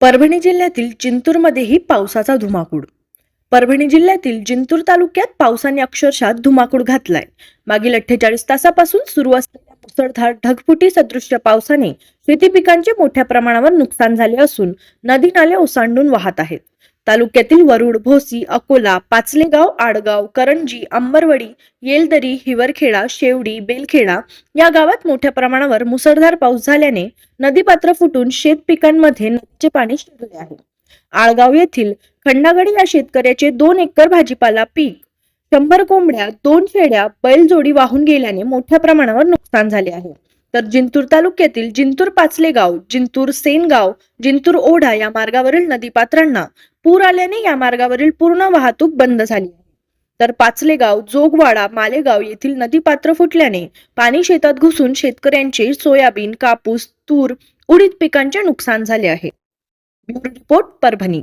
परभणी जिल्ह्यातील जिंतूरमध्येही पावसाचा धुमाकूळ. परभणी जिल्ह्यातील जिंतूर तालुक्यात पावसाने अक्षरशः धुमाकूळ घातलाय. मागील अठ्ठेचाळीस तासापासून सुरू असलेल्या मुसळधार ढगफुटी सदृश्य पावसाने शेती पिकांचे मोठ्या प्रमाणावर नुकसान झाले असून नदी नाले ओसांडून वाहत आहेत. तालुक्यातील वरुड भोसी अकोला पाचलेगाव आडगाव करंजी अंबरवडी येलदरी हिवरखेडा शेवडी बेलखेडा या गावात मोठ्या प्रमाणावर मुसळधार पाऊस झाल्याने नदीपात्र फुटून शेत पिकांमध्ये नदीचे पाणी शिरले आहे. आळगाव येथील खंडागडी या शेतकऱ्याचे दोन एकर भाजीपाला पीक शंभर कोंबड्या दोन शेड्या बैलजोडी वाहून गेल्याने मोठ्या प्रमाणावर नुकसान झाले आहे. तर जिंतूर तालुक्यातील जिंतूर पाचलेगाव जिंतूर सेनगाव जिंतूर ओढा या मार्गावरील नदीपात्रांना पूर आल्याने या मार्गावरील पूर्ण वाहतूक बंद झाली आहे. तर पाचलेगाव जोगवाडा मालेगाव येथील नदीपात्र फुटल्याने पाणी शेतात घुसून शेतकऱ्यांचे सोयाबीन कापूस तूर उडीद पिकांचे नुकसान झाले आहे. Bureau report Parbhani.